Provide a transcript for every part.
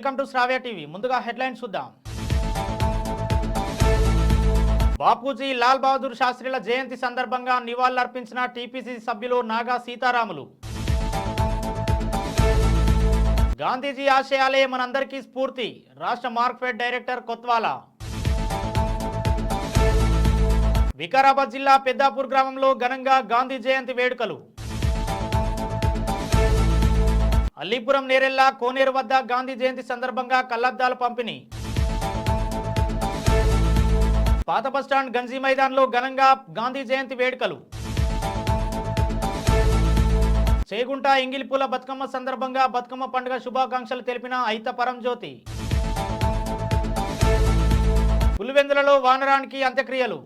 Welcome to Shravya TV. ముందుగా headlines చూద్దాం. బాపూజీ లాల్ బహదూర్ శాస్త్రిల జయంతి సందర్భంగా నివాళులర్పించిన టీపీసీ సభ్యులు నాగా సీతారాములు. గాంధీజీ ఆశయాలే మనందరికీ స్ఫూర్తి. రాష్ట్ర మార్క్ఫెడ్ డైరెక్టర్ కొత్వాల. వికారాబాద్ జిల్లా పెద్దాపూర్ గ్రామంలో ఘనంగా గాంధీ జయంతి వేడుకలు. అల్లీపురం నేరెల్లా కోనేరు వద్ద గాంధీ జయంతి సందర్భంగా కల్లద్దాల పంపిణీ. పాత బస్టాండ్ గంజీ మైదాన్లో ఘనంగా గాంధీ జయంతి వేడుకలు. చేగుంట ఇంగిలిపూల బతుకమ్మ సందర్భంగా బతుకమ్మ పండుగ శుభాకాంక్షలు తెలిపిన అయిత పరంజ్యోతి. పులివెందులలో వానరానికి అంత్యక్రియలు.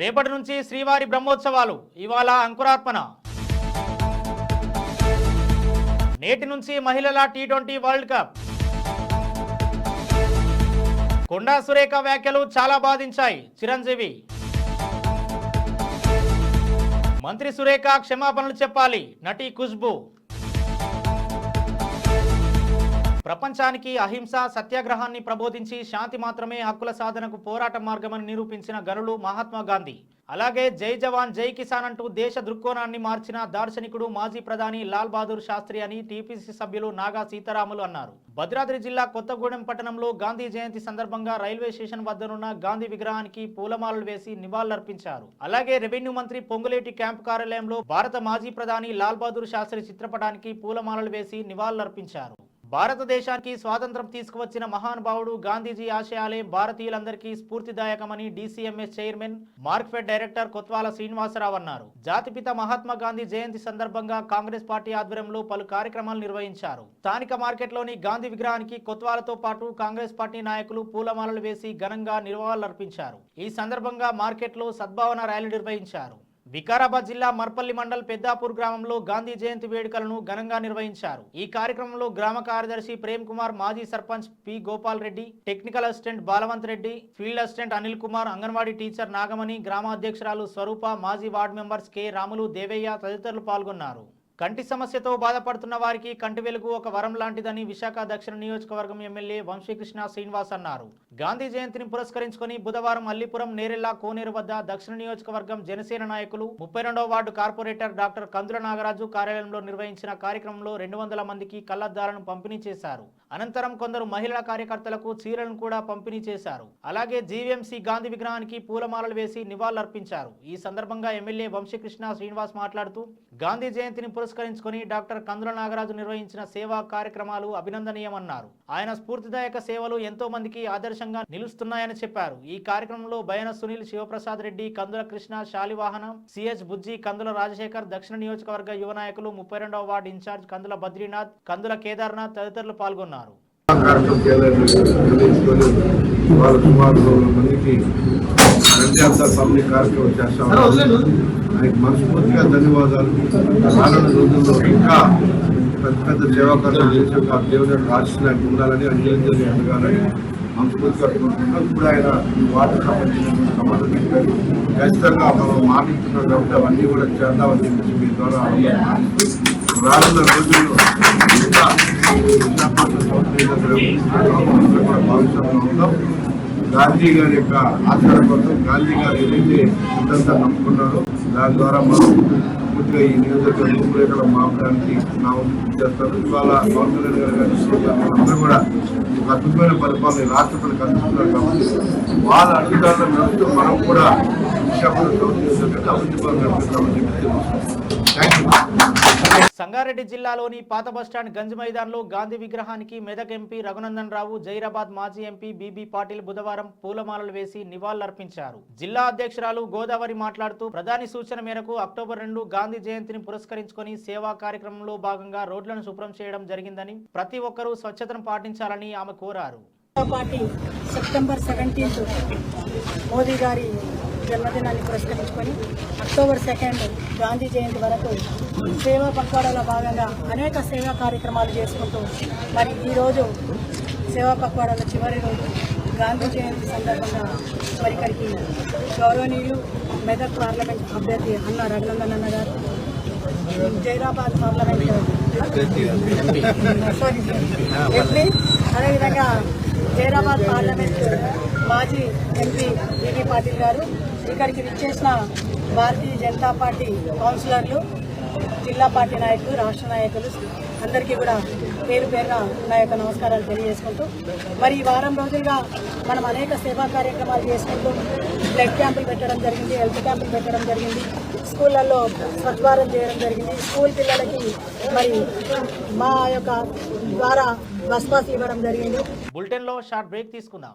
రేపటి నుంచి శ్రీవారి బ్రహ్మోత్సవాలు ఇవాళ అంకురార్పణ. నేటి నుంచి మహిళల T twenty world cup. Konda Surekha వ్యాఖ్యలు చాలా బాధించాయి. చిరంజీవి. మంత్రి సురేఖ క్షమాపణలు చెప్పాలి. నటి ఖుష్బు ప్రపంచానికి అహింస సత్యాగ్రహాన్ని ప్రబోధించి శాంతి మాత్రమే హక్కుల సాధనకు పోరాట మార్గమని నిరూపించిన గనులు మహాత్మా గాంధీ. అలాగే జై జవాన్ జై కిసాన్ అంటూ దేశ దృక్కోణాన్ని మార్చిన దార్శనికుడు మాజీ ప్రధాని లాల్ బహదూర్ శాస్త్రి అని టీపీసీ సభ్యులు నాగా సీతారాములు అన్నారు. భద్రాద్రి జిల్లా కొత్తగూడెం పట్టణంలో గాంధీ జయంతి సందర్భంగా రైల్వే స్టేషన్ వద్దనున్న గాంధీ విగ్రహానికి పూలమాలలు వేసి నివాళులర్పించారు. అలాగే రెవెన్యూ మంత్రి పొంగులేటి క్యాంపు కార్యాలయంలో భారత మాజీ ప్రధాని లాల్ బహదూర్ శాస్త్రి చిత్రపటానికి పూలమాలలు వేసి నివాళులర్పించారు. భారతదేశానికి స్వాతంత్రం తీసుకువచ్చిన మహానుభావుడు గాంధీజీ ఆశయాలే భారతీయులందరికీ స్ఫూర్తిదాయకమని DCMS chairman Markfed director Kotwala Srinivasa Rao అన్నారు. జాతిపిత మహాత్మా గాంధీ జయంతి సందర్భంగా కాంగ్రెస్ పార్టీ ఆధ్వర్యంలో పలు కార్యక్రమాలు నిర్వహించారు. స్థానిక మార్కెట్లోని గాంధీ విగ్రహానికి కొత్వాలతో పాటు కాంగ్రెస్ పార్టీ నాయకులు పూలమాలలు వేసి ఘనంగా నివాళులర్పించారు ఈ సందర్భంగా మార్కెట్లో సద్భావన ర్యాలీ నిర్వహించారు. వికారాబాద్ జిల్లా మర్పల్లి మండల్ పెద్దాపూర్ గ్రామంలో గాంధీ జయంతి వేడుకలను ఘనంగా నిర్వహించారు. ఈ కార్యక్రమంలో గ్రామ కార్యదర్శి ప్రేమ్ కుమార్ మాజీ sarpanch P Gopal Reddy technical assistant Balavanth Reddy field assistant Anil Kumar anganwadi teacher Nagamani గ్రామ అధ్యక్షురాలు స్వరూప మాజీ ward members K Ramulu Devaiah తదితరులు పాల్గొన్నారు. కంటి సమస్యతో బాధపడుతున్న వారికి కంటి వెలుగు ఒక వరం లాంటిదని విశాఖ దక్షిణ నియోజకవర్గం ఎమ్మెల్యే వంశీకృష్ణ శ్రీనివాస్ అన్నారు. గాంధీ జయంతిని పురస్కరించుకొని బుధవారం అల్లిపురం నేరెల్లా కోనేరు వద్ద దక్షిణ నియోజకవర్గం జనసేన నాయకులు ముప్పై రెండవ ward corporator doctor Kandula Nagaraju కార్యాలయంలో నిర్వహించిన కార్యక్రమంలో రెండు వందల మందికి కళ్ళద్దాలను పంపిణీ చేశారు. అనంతరం కొందరు మహిళా కార్యకర్తలకు చీరలను కూడా పంపిణీ చేశారు. అలాగే జీవీఎంసీ గాంధీ విగ్రహానికి పూలమాలలు వేసి నివాళులర్పించారు. ఈ సందర్భంగా ఎమ్మెల్యే వంశీకృష్ణ శ్రీనివాస్ మాట్లాడుతూ గాంధీ జయంతిని పురస్కరించుకొని డాక్టర్ కందుల నాగరాజు నిర్వహించిన సేవా కార్యక్రమాలు అభినందనీయమన్నారు. ఆయన స్ఫూర్తిదాయక సేవలు ఎంతో మందికి ఆదర్శంగా నిలుస్తున్నాయని చెప్పారు. ఈ కార్యక్రమంలో బయన సునీల్ శివప్రసాద్ రెడ్డి కందుల కృష్ణ శాలివాహనం సిహెచ్ బుజ్జి కందుల రాజశేఖర్ దక్షిణ నియోజకవర్గ యువ నాయకులు ముప్పై రెండవ వార్డు ఇన్ఛార్జ్ కందుల బద్రీనాథ్ కందుల కేదార్నాథ్ తదితరులు పాల్గొన్నారు. కార్యక్రమం చేయాలని మందికి కార్యక్రమం చేస్తాం ఆయనకి మనస్ఫూర్తిగా ధన్యవాదాలు. రానున్న రోజుల్లో ఇంకా పెద్ద పెద్ద సేవా కార్యక్రమం చేసే ఒక దేవుని యొక్క ఆశీస్సులు ఉండాలని అంజలి అడగాలని మనస్ఫూర్తిగా కోరుకుంటున్నాం ఇప్పుడు ఆయన వాటర్ సంబంధించిన సమాధానం చెప్పారు. ఖచ్చితంగా మనం మాటిస్తున్నాం కాబట్టి అవన్నీ కూడా చేద్దామని చెప్పేసి మీ ద్వారా రానున్న రోజుల్లో ఇంకా భావిస్వామ్యం ఉందాం గాంధీ గారి యొక్క ఆచరణ కోసం గాంధీ గారు ఏదైతే ఇదంతా నమ్ముకున్నారో దాని ద్వారా మనం పూర్తిగా ఈ నియోజకవర్గ రూపురేఖలు మాపడానికి నా వంతు చేస్తారు. ఇవాళ పవన్ కళ్యాణ్ గారు కానీ అందరూ కూడా ఒక అద్భుతమైన పరిపాలన ఈ రాష్ట్రపతికి అందిస్తున్నారు కాబట్టి వాళ్ళ అడుగుదారులు నడుస్తూ మనం కూడా విశాఖపట్నం నియోజకవర్గాన్ని అభివృద్ధి పనులు నడుపుతామని చెప్పి థ్యాంక్ యూ సంగారెడ్డి జిల్లాలోని పాత బస్టాండ్ గంజ్ మైదాన్లో గాంధీ విగ్రహానికి మెదక్ ఎంపీ రఘునందన్ రావు జైరాబాద్ మాజీ ఎంపీ బీబీ పాటిల్ బుధవారం పూలమాలలు వేసి నివాళులర్పించారు. జిల్లా అధ్యక్షురాలు గోదావరి మాట్లాడుతూ ప్రధాని సూచన మేరకు అక్టోబర్ రెండు గాంధీ జయంతిని పురస్కరించుకొని సేవా కార్యక్రమంలో భాగంగా రోడ్లను శుభ్రం చేయడం జరిగిందని ప్రతి ఒక్కరూ స్వచ్ఛతను పాటించాలని ఆమె కోరారు. పార్టీ సెప్టెంబర్ సెవెంటీన్త్ మోదీ గారి జన్మదినాన్ని పురస్కరించుకొని అక్టోబర్ సెకండ్ గాంధీ జయంతి వరకు సేవా పక్వాడలో భాగంగా అనేక సేవా కార్యక్రమాలు చేసుకుంటూ మరి ఈరోజు సేవా పక్వాడలో చివరి రోజు గాంధీ జయంతి సందర్భంగా మరి ఇక్కడికి గౌరవనీయులు మెదక్ పార్లమెంట్ అభ్యర్థి అన్న రఘునందన్ అన్న గారు జైరాబాద్ పార్లమెంట్ సారీ ఎంపీ అదేవిధంగా జైరాబాద్ పార్లమెంట్ మాజీ MP V V Patil garu ఇక్కడికి విచ్చేసిన భారతీయ జనతా పార్టీ కౌన్సిలర్లు జిల్లా పార్టీ నాయకులు రాష్ట్ర నాయకులు అందరికీ కూడా పేరు పేరున నా యొక్క నమస్కారాలు తెలియజేసుకుంటూ మరి ఈ వారం రోజులుగా మనం అనేక సేవా కార్యక్రమాలు చేసుకుంటూ బ్లడ్ క్యాంపులు పెట్టడం జరిగింది హెల్త్ క్యాంపులు పెట్టడం జరిగింది స్కూళ్ళల్లో స్వచ్ఛభారం చేయడం జరిగింది స్కూల్ పిల్లలకి మరి మా యొక్క ద్వారా బస్ పాస్ ఇవ్వడం జరిగింది. బులెటిన్లో షార్ట్ బ్రేక్ తీసుకుందాం.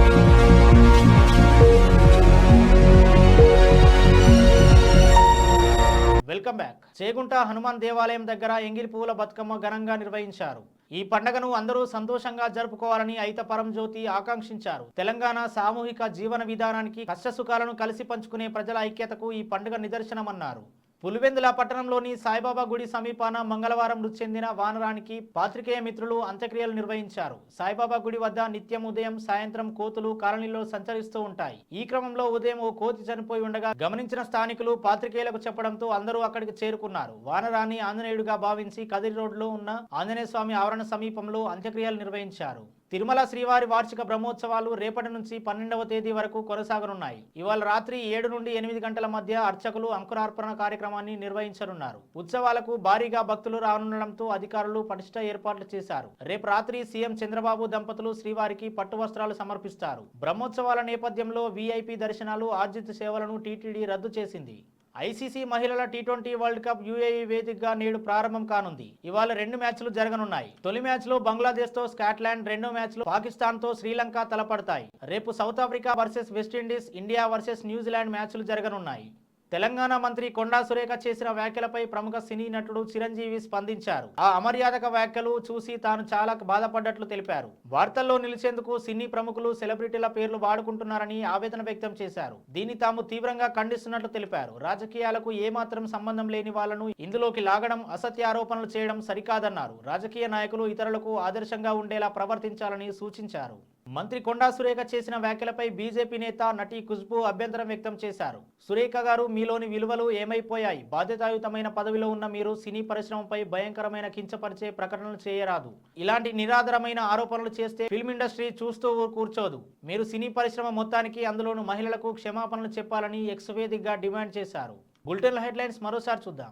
చేగుంట హనుమాన్ దేవాలయం దగ్గర ఎంగిలి పువ్వుల బతుకమ్మ ఘనంగా నిర్వహించారు. ఈ పండుగను అందరూ సంతోషంగా జరుపుకోవాలని ఐతపరం జ్యోతి ఆకాంక్షించారు. తెలంగాణ సామూహిక జీవన విధానానికి కష్టసుఖాలను కలిసి పంచుకునే ప్రజల ఐక్యతకు ఈ పండుగ నిదర్శనమన్నారు. పులివెందుల పట్టణంలోని సాయిబాబా గుడి సమీపాన మంగళవారం మృతి చెందిన వానరానికి పాత్రికేయ మిత్రులు అంత్యక్రియలు నిర్వహించారు. సాయిబాబా గుడి వద్ద నిత్యం ఉదయం సాయంత్రం కోతులు కాలనీలో సంచరిస్తూ ఉంటాయి. ఈ క్రమంలో ఉదయం ఓ కోతి చనిపోయి ఉండగా గమనించిన స్థానికులు పాత్రికేయులకు చెప్పడంతో అందరూ అక్కడికి చేరుకున్నారు. వానరాన్ని ఆంజనేయుడిగా భావించి కదిరి రోడ్లో ఉన్న ఆంజనేయ స్వామి ఆవరణ సమీపంలో అంత్యక్రియలు నిర్వహించారు. తిరుమల శ్రీవారి వార్షిక బ్రహ్మోత్సవాలు రేపటి నుంచి పన్నెండవ తేదీ వరకు కొనసాగనున్నాయి. ఇవాళ రాత్రి ఏడు నుండి ఎనిమిది గంటల మధ్య అర్చకులు అంకురార్పణ కార్యక్రమాన్ని నిర్వహించనున్నారు. ఉత్సవాలకు భారీగా భక్తులు రానుండడంతో అధికారులు పటిష్ట ఏర్పాట్లు చేశారు. రేపు రాత్రి సీఎం చంద్రబాబు దంపతులు శ్రీవారికి పట్టు వస్త్రాలు సమర్పిస్తారు. బ్రహ్మోత్సవాల నేపథ్యంలో వీఐపీ దర్శనాలు ఆర్జిత సేవలను టీటీడీ రద్దు చేసింది. ఐసీసీ మహిళల T twenty world cup UAE వేదికగా నేడు ప్రారంభం కానుంది. ఇవాళ రెండు మ్యాచ్లు జరగనున్నాయి. తొలి మ్యాచ్లో బంగ్లాదేశ్తో స్కాట్లాండ్ రెండో మ్యాచ్లో పాకిస్తాన్తో శ్రీలంక తలపడతాయి. రేపు South Africa versus West Indies India versus New Zealand మ్యాచ్లు జరగనున్నాయి. తెలంగాణ మంత్రి కొండా సురేఖ చేసిన వ్యాఖ్యలపై ప్రముఖ సినీ నటుడు చిరంజీవి స్పందించారు. ఆ అమర్యాదక వ్యాఖ్యలు చూసి తాను చాలా బాధపడ్డట్లు తెలిపారు. వార్తల్లో నిలిచేందుకు సినీ ప్రముఖులు సెలబ్రిటీల పేర్లు వాడుకుంటున్నారని ఆవేదన వ్యక్తం చేశారు. దీన్ని తాము తీవ్రంగా ఖండిస్తున్నట్లు తెలిపారు. రాజకీయాలకు ఏమాత్రం సంబంధం లేని వాళ్ళను ఇందులోకి లాగడం అసత్య ఆరోపణలు చేయడం సరికాదన్నారు. రాజకీయ నాయకులు ఇతరులకు ఆదర్శంగా ఉండేలా ప్రవర్తించాలని సూచించారు. మంత్రి కొండా సురేఖ చేసిన వ్యాఖ్యలపై బీజేపీ నేత నటి ఖుష్బు అభ్యంతరం వ్యక్తం చేశారు. సురేఖ గారు మీలోని విలువలు ఏమైపోయాయి? బాధ్యతాయుతమైన పదవిలో ఉన్న మీరు సినీ పరిశ్రమపై భయంకరమైన కించపరిచే ప్రకటనలు చేయరాదు. ఇలాంటి నిరాధారమైన ఆరోపణలు చేస్తే ఫిల్మ్ ఇండస్ట్రీ చూస్తూ కూర్చోదు. మీరు సినీ పరిశ్రమ మొత్తానికి అందులోను మహిళలకు క్షమాపణలు చెప్పాలని ఎక్స్ వేదికగా డిమాండ్ చేశారు. బులెటిన్ హెడ్లైన్స్ మరోసారి చూద్దాం.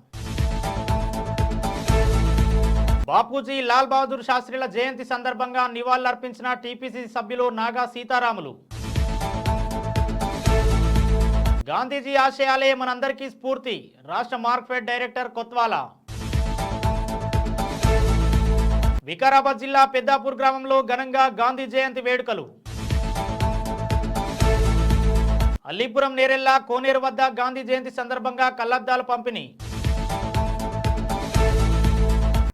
బాపూజీ లాల్ బహదూర్ శాస్త్రిల జయంతి సందర్భంగా నివాళులర్పించిన టీపీసీ సభ్యులు నాగా సీతారాములు. గాంధీజీ ఆశయాలే మనందరికీ స్ఫూర్తి. రాష్ట్ర మార్క్ఫెడ్ డైరెక్టర్ కొత్వాలా. వికారాబాద్ జిల్లా పెద్దాపూర్ గ్రామంలో ఘనంగా గాంధీ జయంతి వేడుకలు. అల్లీపురం నేరెల్లా కోనేరు వద్ద గాంధీ జయంతి సందర్భంగా కళ్ళద్దాలు పంపిణీ.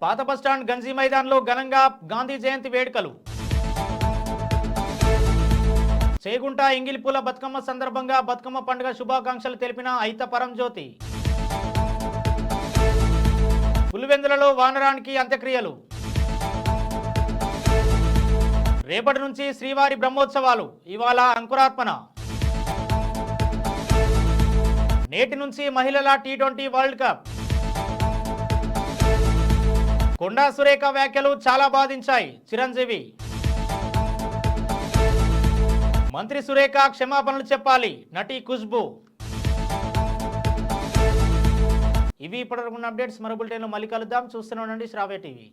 పాత బస్టాండ్ గంజీ మైదాన్లో ఘనంగా గాంధీ జయంతి వేడుకలు. చేగుంట ఇంగిలిపూల బతుకమ్మ సందర్భంగా బతుకమ్మ పండుగ శుభాకాంక్షలు తెలిపిన అయిత పరంజ్యోతి. పులివెందులలో వానరానికి అంత్యక్రియలు. రేపటి నుంచి శ్రీవారి బ్రహ్మోత్సవాలు ఇవాళ అంకురార్పణ. నేటి నుంచి మహిళల T twenty world cup. Konda Surekha వ్యాఖ్యలు చాలా బాధించాయి. చిరంజీవి. మంత్రి సురేఖ క్షమాపణలు చెప్పాలి. నటి ఖుష్బు ఇవి ఇప్పటివరకు అప్డేట్స్. మరో బులెటిన్లో మళ్ళీ కలుద్దాం. చూస్తూనే ఉండండి శ్రావ్య టీవీ.